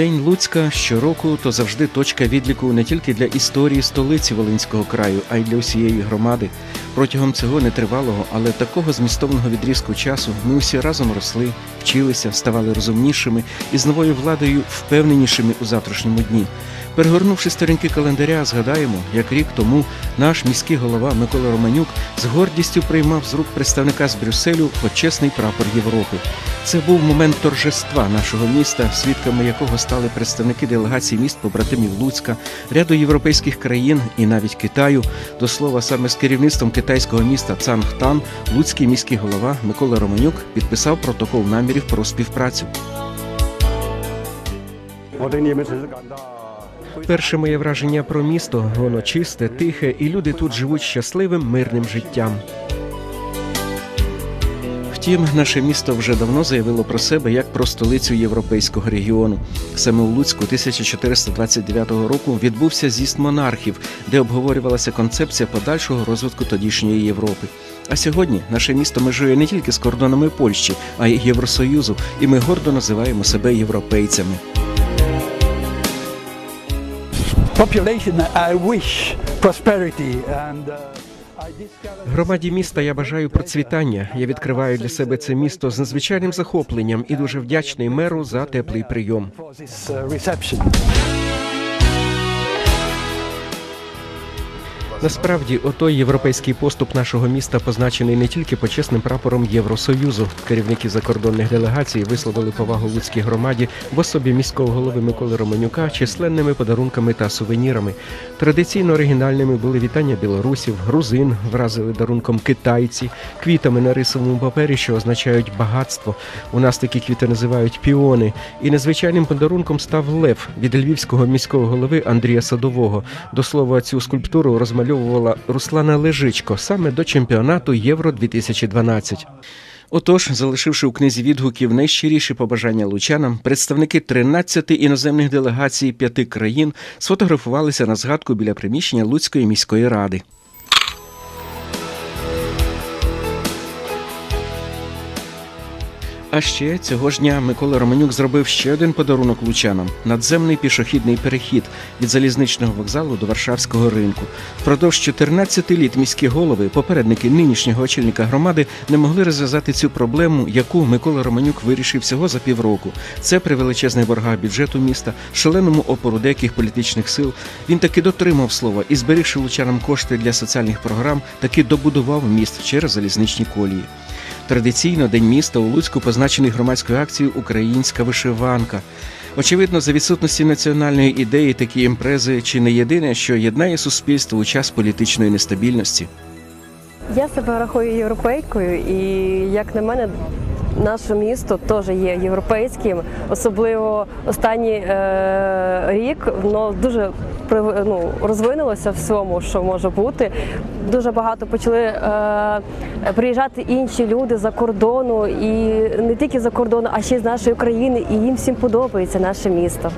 День Луцька щороку то завжди точка відліку не тільки для історії столиці Волинського краю, а й для усієї громади. Протягом цього нетривалого, але такого змістовного відрізку часу ми усі разом росли, вчилися, ставали розумнішими і з новою владою впевненішими у завтрашньому дні. Перегорнувши сторінки календаря, згадаємо, як рік тому наш міський голова Микола Романюк з гордістю приймав з рук представника з Брюсселю почесний прапор Європи. Це був момент торжества нашого міста, свідками якого стали представники делегацій міст побратимів Луцька, ряду європейських країн і навіть Китаю. До слова, саме з керівництвом китайського міста Цангтан Луцький міський голова Микола Романюк підписав протокол намірів про співпрацю. Перше моє враження про місто воно чисте, тихе, і люди тут живуть щасливим мирним життям. Втім, наше місто вже давно заявило про себе як про столицю європейського регіону. Саме у Луцьку 1429 року відбувся з'їзд монархів, де обговорювалася концепція подальшого розвитку тодішньої Європи. А сьогодні наше місто межує не тільки з кордонами Польщі, а й Євросоюзу, і ми гордо називаємо себе європейцями. Громаді міста я бажаю процвітання. Я відкриваю для себе це місто з надзвичайним захопленням і дуже вдячний меру за теплий прийом. Насправді, отой європейський поступ нашого міста позначений не тільки почесним прапором Євросоюзу. Керівники закордонних делегацій висловили повагу Луцькій громаді в особі міського голови Миколи Романюка численними подарунками та сувенірами. Традиційно оригінальними були вітання білорусів, грузин вразили дарунком китайці, квітами на рисовому папері, що означають багатство. У нас такі квіти називають піони. І незвичайним подарунком став лев від львівського міського голови Андрія Садового. До слова, цю скульптуру розмальовувала Руслана Лежичко саме до чемпіонату Євро 2012 Отож, залишивши у книзі відгуків найщиріші побажання лучанам, представники 13 іноземних делегацій п'яти країн сфотографувалися на згадку біля приміщення Луцької міської ради. А ще цього ж дня Микола Романюк зробив ще один подарунок лучанам надземний пішохідний перехід від залізничного вокзалу до Варшавського ринку. Впродовж 14 літ міські голови, попередники нинішнього очільника громади, не могли розв'язати цю проблему, яку Микола Романюк вирішив всього за півроку. Це при величезних боргах бюджету міста, шаленому опору деяких політичних сил. Він таки дотримав слова і, зберігши лучанам кошти для соціальних програм, таки добудував міст через залізничні колії. Традиційно День міста у Луцьку позначений громадською акцією Українська вишиванка. Очевидно, за відсутності національної ідеї такі імпрези чи не єдине, що єднає суспільство у час політичної нестабільності. Я себе рахую європейкою, і як на мене, наше місто теж є європейським, особливо останній е, рік воно дуже ну, розвинулося в всьому, що може бути. Дуже багато почали е, приїжджати інші люди за кордону, і не тільки за кордону, а ще й з нашої країни, і їм всім подобається наше місто.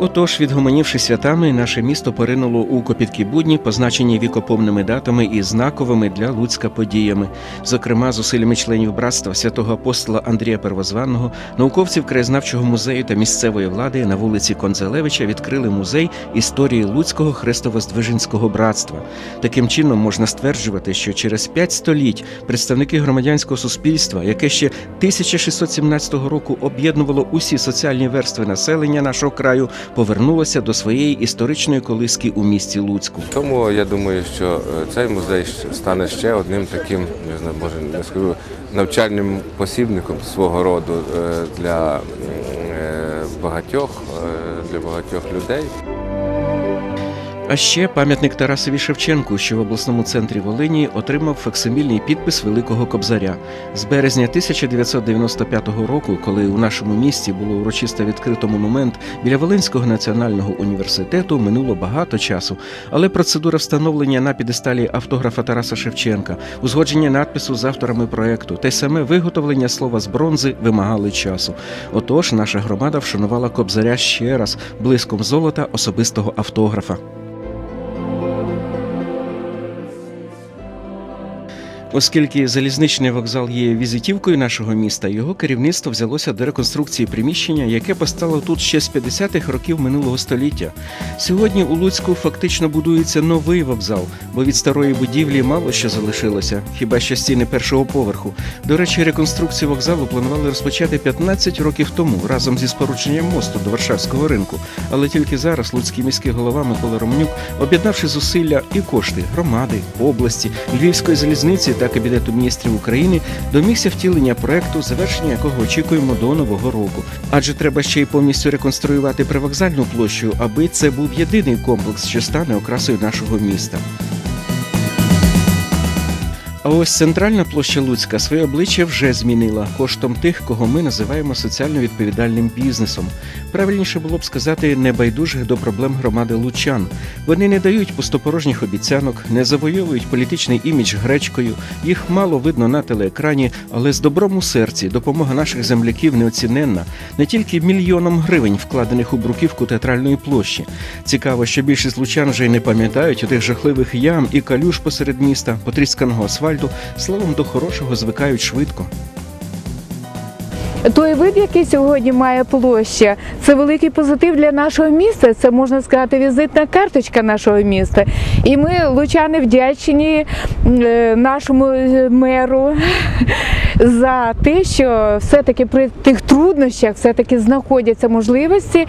Отож, відгомонівши святами, наше місто поринуло у копіткі будні, позначені вікоповними датами і знаковими для Луцька подіями. Зокрема, зусиллями членів братства святого апостола Андрія Первозванного, науковців краєзнавчого музею та місцевої влади на вулиці Концелевича відкрили музей історії Луцького хрестовоздвиженського братства. Таким чином можна стверджувати, що через п'ять століть представники громадянського суспільства, яке ще 1617 року об'єднувало усі соціальні верстви населення нашого краю, повернулося до своєї історичної колиски у місті Луцьку. Тому я думаю, що е, цей музей стане ще одним таким, не знаю, може не скажу, навчальним посібником свого роду е, для е, багатьох, для багатьох людей. А ще пам'ятник Тарасові Шевченку, що в обласному центрі Волині отримав факсимільний підпис Великого Кобзаря. З березня 1995 року, коли у нашому місті було урочисто відкрито монумент біля Волинського національного університету, минуло багато часу. Але процедура встановлення на підесталі автографа Тараса Шевченка, узгодження надпису з авторами проекту та й саме виготовлення слова з бронзи вимагали часу. Отож, наша громада вшанувала Кобзаря ще раз блиском золота особистого автографа. Оскільки залізничний вокзал є візитівкою нашого міста, його керівництво взялося до реконструкції приміщення, яке постало тут ще з 50-х років минулого століття. Сьогодні у Луцьку фактично будується новий вокзал, бо від старої будівлі мало що залишилося, хіба що стіни першого поверху. До речі, реконструкцію вокзалу планували розпочати 15 років тому разом зі спорудженням мосту до Варшавського ринку. Але тільки зараз Луцький міський голова Микола Романюк, об'єднавши зусилля і кошти громади, області, Львівської залізниці та Кабінету міністрів України, домігся втілення проекту, завершення якого очікуємо до нового року. Адже треба ще й повністю реконструювати привокзальну площу, аби це був єдиний комплекс, що стане окрасою нашого міста. А ось центральна площа Луцька своє обличчя вже змінила коштом тих, кого ми називаємо соціально відповідальним бізнесом. Правильніше було б сказати небайдужих до проблем громади лучан. Вони не дають пустопорожніх обіцянок, не завойовують політичний імідж гречкою. Їх мало видно на телеекрані, але з добром у серці допомога наших земляків неоціненна не тільки мільйоном гривень, вкладених у бруківку театральної площі. Цікаво, що більшість лучан вже й не пам'ятають тих жахливих ям і калюш посеред міста, потрісканого асфальту. Словом, до хорошого звикають швидко. Той вид, який сьогодні має площа, це великий позитив для нашого міста. Це можна сказати візитна карточка нашого міста. І ми, лучани, вдячні е, нашому е, меру за те, що все-таки при тих труднощах все-таки знаходяться можливості.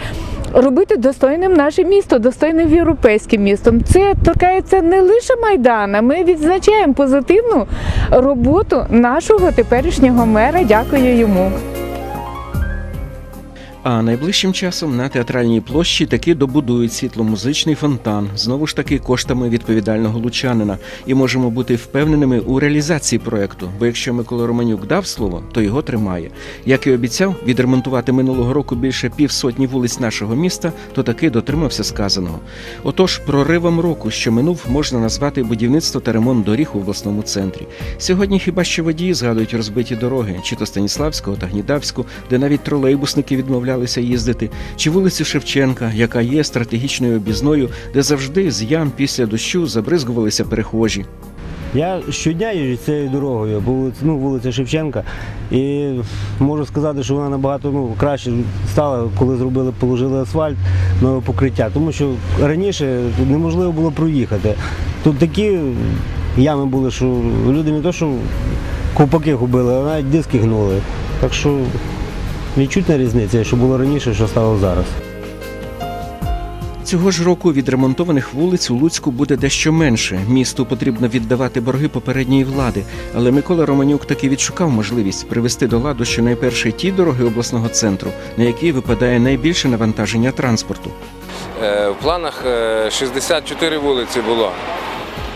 Робити достойним наше місто, достойним європейським містом. Це торкається не лише Майдана. Ми відзначаємо позитивну роботу нашого теперішнього мера. Дякую йому. А найближчим часом на театральній площі таки добудують світломузичний фонтан, знову ж таки коштами відповідального лучанина. І можемо бути впевненими у реалізації проекту. Бо якщо Микола Романюк дав слово, то його тримає. Як і обіцяв, відремонтувати минулого року більше півсотні вулиць нашого міста, то таки дотримався сказаного. Отож, проривом року, що минув, можна назвати будівництво та ремонт доріг у обласному центрі. Сьогодні хіба що водії згадують розбиті дороги, чи то Станіславського та Гнідавську, де навіть тролейбусники відмовлялися їздити, чи вулицю Шевченка, яка є стратегічною обізною, де завжди з ям після дощу забризгувалися перехожі. Я щодня їжджу цією дорогою, вулиця, ну, вулиця Шевченка, і можу сказати, що вона набагато ну, краще стала, коли зробили, положили асфальт, нове покриття. Тому що раніше неможливо було проїхати. Тут такі ями були, що люди не то, що ковпаки губили, а навіть диски гнули. Так що відчутна різниця, що було раніше, що стало зараз. Цього ж року відремонтованих вулиць у Луцьку буде дещо менше. Місту потрібно віддавати борги попередньої влади. Але Микола Романюк таки відшукав можливість привести до ладу щонайперше ті дороги обласного центру, на які випадає найбільше навантаження транспорту. Е, В планах е, 64 вулиці було.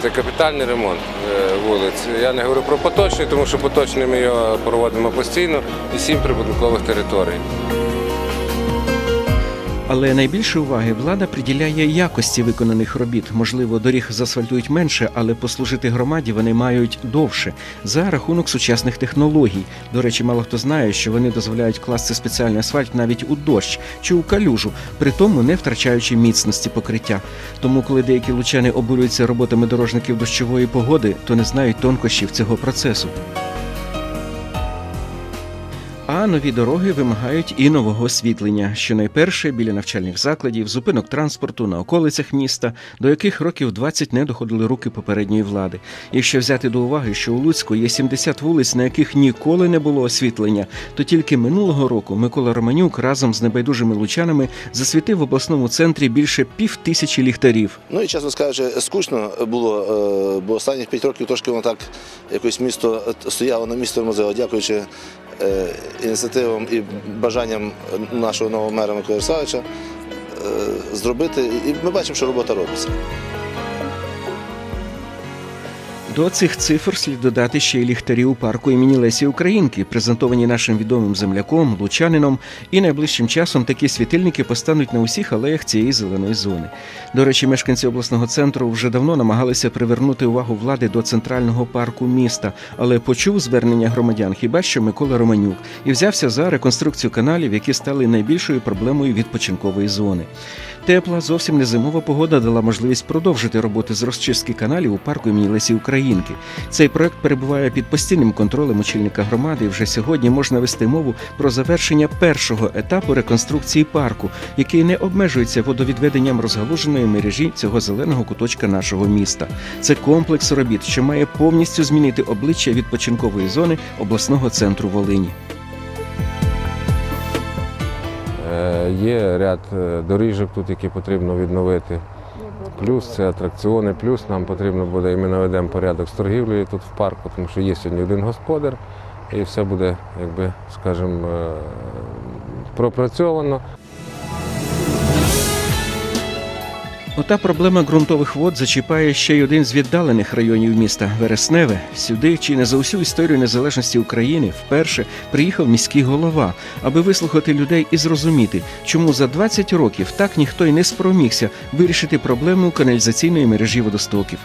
Це капітальний ремонт е, вулиць. Я не говорю про поточний, тому що поточний ми його проводимо постійно, і сім прибудинкових територій. Але найбільше уваги влада приділяє якості виконаних робіт. Можливо, доріг засфальтують менше, але послужити громаді вони мають довше за рахунок сучасних технологій. До речі, мало хто знає, що вони дозволяють класти спеціальний асфальт навіть у дощ чи у калюжу, при тому не втрачаючи міцності покриття. Тому, коли деякі лучани обурюються роботами дорожників дощової погоди, то не знають тонкощів цього процесу. А нові дороги вимагають і нового освітлення, що найперше біля навчальних закладів, зупинок транспорту на околицях міста, до яких років 20 не доходили руки попередньої влади. Якщо взяти до уваги, що у Луцьку є 70 вулиць, на яких ніколи не було освітлення, то тільки минулого року Микола Романюк разом з небайдужими лучанами засвітив в обласному центрі більше пів тисячі ліхтарів. Ну і чесно скажучи, скучно було, е, бо останніх 5 років трошки воно так якось місто стояло на місто музею, дякуючи ініціативам і бажанням нашого нового мера Миколи Ярославовича е, зробити. І ми бачимо, що робота робиться. До цих цифр слід додати ще й ліхтарі у парку імені Лесі Українки, презентовані нашим відомим земляком, лучанином. І найближчим часом такі світильники постануть на усіх алеях цієї зеленої зони. До речі, мешканці обласного центру вже давно намагалися привернути увагу влади до центрального парку міста, але почув звернення громадян хіба що Микола Романюк і взявся за реконструкцію каналів, які стали найбільшою проблемою відпочинкової зони. Тепла, зовсім не зимова погода дала можливість продовжити роботи з розчистки каналів у парку імені Лесі Українки. Цей проект перебуває під постійним контролем очільника громади. І вже сьогодні можна вести мову про завершення першого етапу реконструкції парку, який не обмежується водовідведенням розгалуженої мережі цього зеленого куточка нашого міста. Це комплекс робіт, що має повністю змінити обличчя відпочинкової зони обласного центру Волині. Е, Є ряд е, доріжок тут, які потрібно відновити. Плюс це атракціони, плюс нам потрібно буде, і ми наведемо порядок з торгівлею тут в парку, тому що є сьогодні один господар, і все буде, якби, скажімо, е, пропрацьовано. Ота проблема ґрунтових вод зачіпає ще й один з віддалених районів міста Вересневе. Сюди, чи не за усю історію незалежності України, вперше приїхав міський голова, аби вислухати людей і зрозуміти, чому за 20 років так ніхто й не спромігся вирішити проблему каналізаційної мережі водостоків.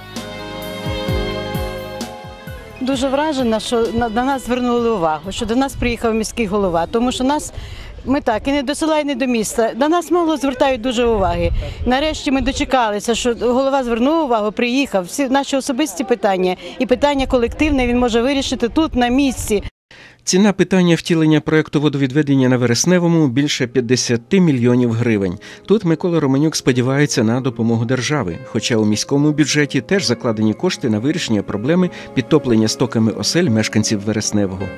Дуже вражена, що на, на нас звернули увагу, що до нас приїхав міський голова, тому що нас. Ми так і не до села, і не до міста. На нас мало звертають дуже уваги. Нарешті ми дочекалися, що голова звернув увагу, приїхав. Всі наші особисті питання і питання колективне він може вирішити тут на місці. Ціна питання втілення проекту водовідведення на Вересневому більше 50 мільйонів гривень. Тут Микола Романюк сподівається на допомогу держави, хоча у міському бюджеті теж закладені кошти на вирішення проблеми підтоплення стоками осель мешканців Вересневого.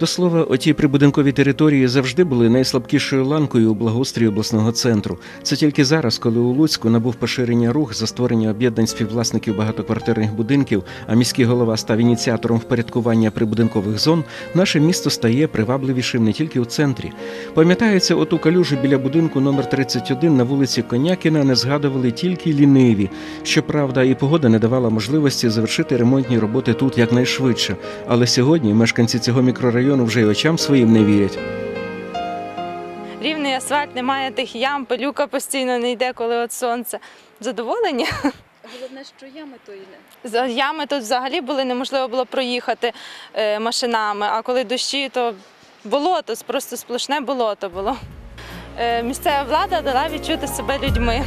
До слова, оті прибудинкові території завжди були найслабкішою ланкою у благоустрій обласного центру. Це тільки зараз, коли у Луцьку набув поширення рух за створення об'єднань співвласників багатоквартирних будинків, а міський голова став ініціатором впорядкування прибудинкових зон, наше місто стає привабливішим не тільки у центрі. Пам'ятається, оту калюжу біля будинку номер 31 на вулиці Конякіна не згадували тільки ліниві. Щоправда, і погода не давала можливості завершити ремонтні роботи тут якнайшвидше. Але сьогодні мешканці цього мікрорайону вже й очам своїм не вірять. Рівний асфальт, немає тих ям, пилюка постійно не йде, коли от сонце. Задоволені? Головне, що ями то йде. За ями тут взагалі були неможливо було проїхати е, машинами, а коли дощі, то болото, просто сплошне болото було. Е, місцева влада дала відчути себе людьми.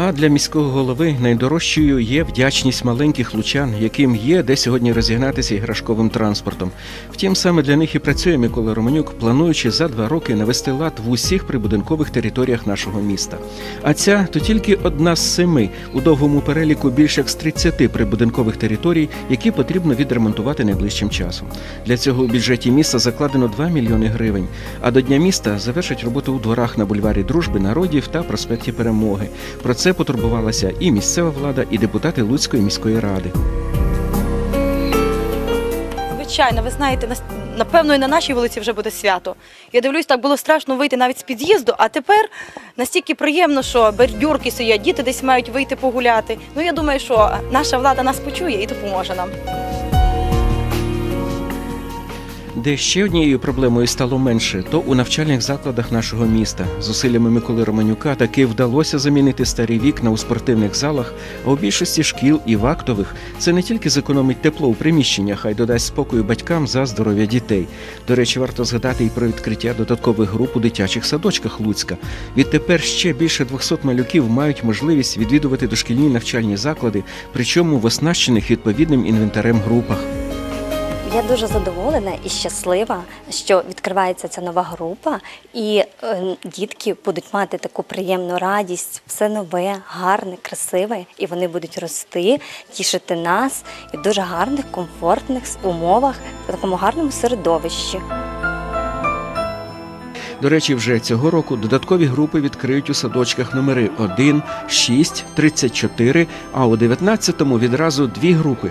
А для міського голови найдорожчою є вдячність маленьких лучан, яким є де сьогодні розігнатися іграшковим транспортом. Втім, саме для них і працює Микола Романюк, плануючи за два роки навести лад в усіх прибудинкових територіях нашого міста. А ця то тільки одна з семи у довгому переліку більш як з 30 прибудинкових територій, які потрібно відремонтувати найближчим часом. Для цього у бюджеті міста закладено 2 мільйони гривень. А до Дня міста завершать роботу у дворах на бульварі Дружби народів та проспекті Перемоги. Про це потурбувалася і місцева влада, і депутати Луцької міської ради. Звичайно, ви знаєте, напевно, і на нашій вулиці вже буде свято. Я дивлюсь, так було страшно вийти навіть з під'їзду, а тепер настільки приємно, що бордюрки стоять, діти десь мають вийти погуляти. Ну я думаю, що наша влада нас почує і допоможе нам. Де ще однією проблемою стало менше, то у навчальних закладах нашого міста. Зусиллями Миколи Романюка таки вдалося замінити старі вікна у спортивних залах, а у більшості шкіл і в актових це не тільки зекономить тепло у приміщеннях, а й додасть спокою батькам за здоров'я дітей. До речі, варто згадати і про відкриття додаткових груп у дитячих садочках Луцька. Відтепер ще більше 200 малюків мають можливість відвідувати дошкільні навчальні заклади, причому в оснащених відповідним інвентарем групах. Я дуже задоволена і щаслива, що відкривається ця нова група, і е, дітки будуть мати таку приємну радість, все нове, гарне, красиве, і вони будуть рости, тішити нас і в дуже гарних, комфортних умовах, в такому гарному середовищі. До речі, вже цього року додаткові групи відкриють у садочках номери 1, 6, 34, а у 19-му відразу дві групи.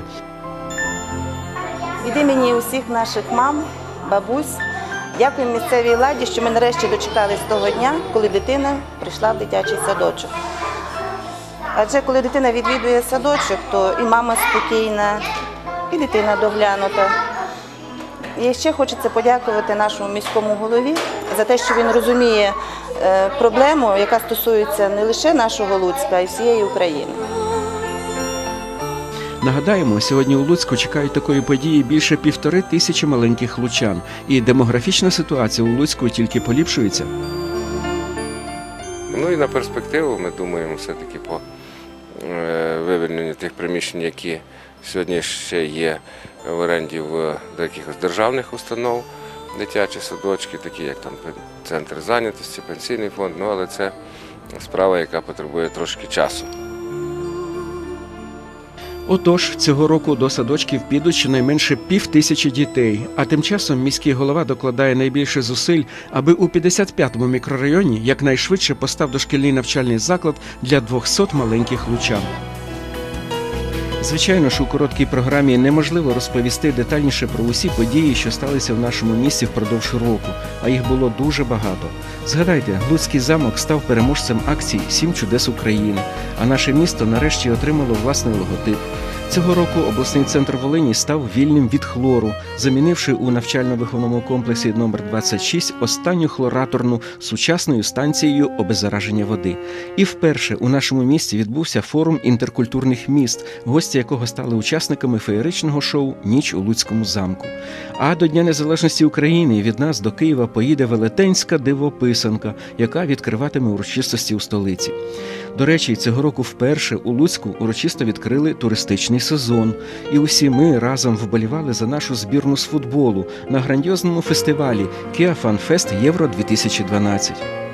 Від імені усіх наших мам, бабусь, дякуємо місцевій владі, що ми нарешті дочекались того дня, коли дитина прийшла в дитячий садочок. Адже коли дитина відвідує садочок, то і мама спокійна, і дитина доглянута. І ще хочеться подякувати нашому міському голові за те, що він розуміє е, проблему, яка стосується не лише нашого Луцька, а й всієї України. Нагадаємо, сьогодні у Луцьку чекають такої події більше півтори тисячі маленьких лучан, і демографічна ситуація у Луцьку тільки поліпшується. Ну і на перспективу ми думаємо все-таки по е, вивільненню тих приміщень, які сьогодні ще є в оренді в якихось державних установ, дитячі садочки, такі як там центр зайнятості, пенсійний фонд. Ну але це справа, яка потребує трошки часу. Отож, цього року до садочків підуть щонайменше пів тисячі дітей. А тим часом міський голова докладає найбільше зусиль, аби у 55-му мікрорайоні якнайшвидше постав дошкільний навчальний заклад для 200 маленьких лучан. Звичайно ж, у короткій програмі неможливо розповісти детальніше про усі події, що сталися в нашому місті впродовж року, а їх було дуже багато. Згадайте, Луцький замок став переможцем акції Сім чудес України, а наше місто нарешті отримало власний логотип. Цього року обласний центр Волині став вільним від хлору, замінивши у навчально-виховному комплексі номер 26 останню хлораторну сучасною станцією обеззараження води. І вперше у нашому місті відбувся форум інтеркультурних міст, гості якого стали учасниками феєричного шоу Ніч у Луцькому замку. А до Дня Незалежності України від нас до Києва поїде велетенська дивописанка, яка відкриватиме урочистості у столиці. До речі, цього року вперше у Луцьку урочисто відкрили туристичний сезон, і усі ми разом вболівали за нашу збірну з футболу на грандіозному фестивалі Fest Євро 2012.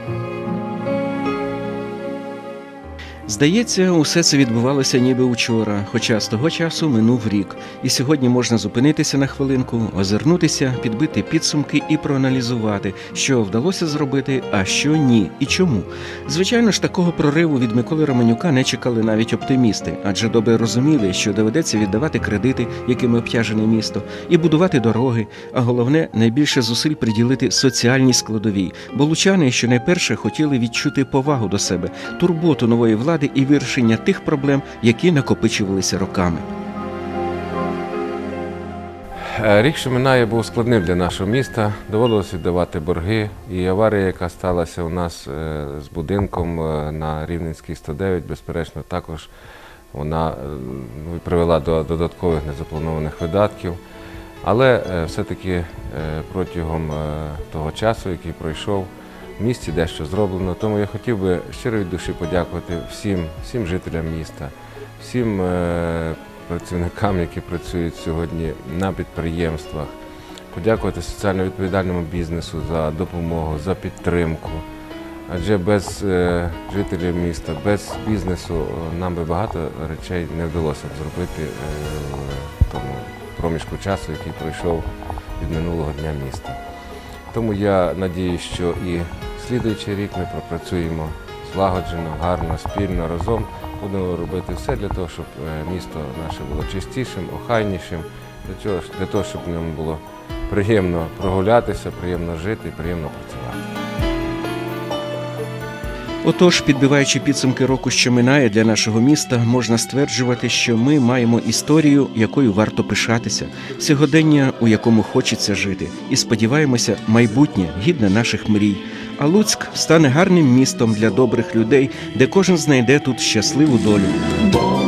Здається, усе це відбувалося ніби учора, хоча з того часу минув рік, і сьогодні можна зупинитися на хвилинку, озирнутися, підбити підсумки і проаналізувати, що вдалося зробити, а що ні, і чому. Звичайно ж, такого прориву від Миколи Романюка не чекали навіть оптимісти, адже добре розуміли, що доведеться віддавати кредити, якими обтяжене місто, і будувати дороги. А головне, найбільше зусиль приділити соціальній складовій, бо лучани, що найперше хотіли відчути повагу до себе, турботу нової влади і вирішення тих проблем, які накопичувалися роками. Е, Рік, що минає, був складним для нашого міста. Доводилось віддавати борги. І аварія, яка сталася у нас е, з будинком е, на Рівненській 109, безперечно, також вона ну, привела до додаткових незапланованих видатків. Але все-таки протягом того часу, який пройшов, місті дещо зроблено. Тому я хотів би щиро від душі подякувати всім, всім жителям міста, всім е, працівникам, які працюють сьогодні на підприємствах, подякувати соціально відповідальному бізнесу за допомогу, за підтримку. Адже без е, жителів міста, без бізнесу е, нам би багато речей не вдалося б зробити в тому проміжку часу, який пройшов від минулого дня міста. Тому я надію, що і слідуючий рік ми пропрацюємо злагоджено, гарно, спільно, разом. Будемо робити все для того, щоб е, місто наше було чистішим, охайнішим, для того, для того, щоб в ньому було приємно прогулятися, приємно жити і приємно працювати. Отож, підбиваючи підсумки року, що минає для нашого міста, можна стверджувати, що ми маємо історію, якою варто пишатися, сьогодення, у якому хочеться жити, і сподіваємося, майбутнє гідне наших мрій. А Луцьк стане гарним містом для добрих людей, де кожен знайде тут щасливу долю.